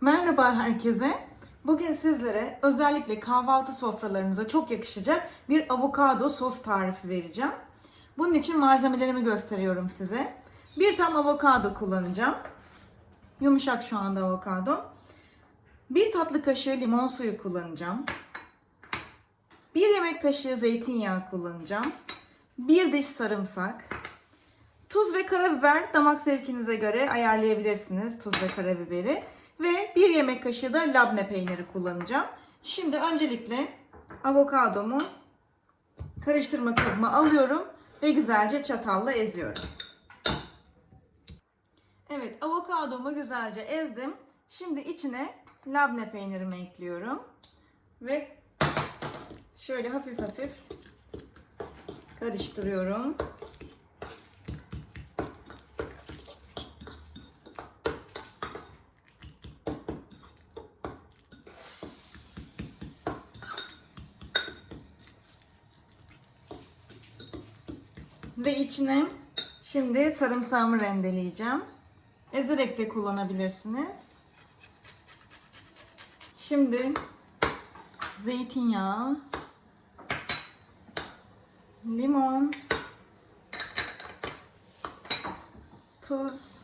Merhaba herkese. Bugün sizlere özellikle kahvaltı sofralarınıza çok yakışacak bir avokado sos tarifi vereceğim. Bunun için malzemelerimi gösteriyorum size. Bir tam avokado kullanacağım. Yumuşak şu anda avokado. Bir tatlı kaşığı limon suyu kullanacağım. Bir yemek kaşığı zeytinyağı kullanacağım. Bir diş sarımsak. Tuz ve karabiber damak zevkinize göre ayarlayabilirsiniz tuz ve karabiberi. Ve bir yemek kaşığı da labne peyniri kullanacağım. Şimdi öncelikle avokadomu karıştırma kabıma alıyorum ve güzelce çatalla eziyorum. Evet avokadomu güzelce ezdim. Şimdi içine labne peynirimi ekliyorum. Ve şöyle hafif hafif karıştırıyorum. Ve içine şimdi sarımsağımı rendeleyeceğim. Ezerek de kullanabilirsiniz. Şimdi zeytinyağı, limon, tuz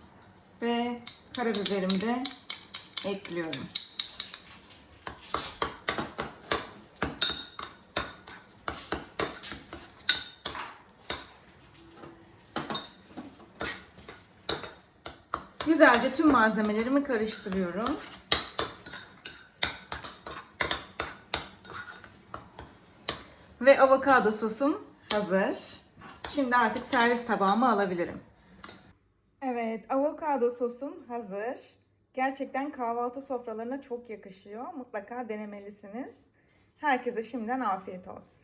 ve karabiberimi de ekliyorum. Güzelce tüm malzemelerimi karıştırıyorum. Ve avokado sosum hazır. Şimdi artık servis tabağıma alabilirim. Evet, avokado sosum hazır. Gerçekten kahvaltı sofralarına çok yakışıyor. Mutlaka denemelisiniz. Herkese şimdiden afiyet olsun.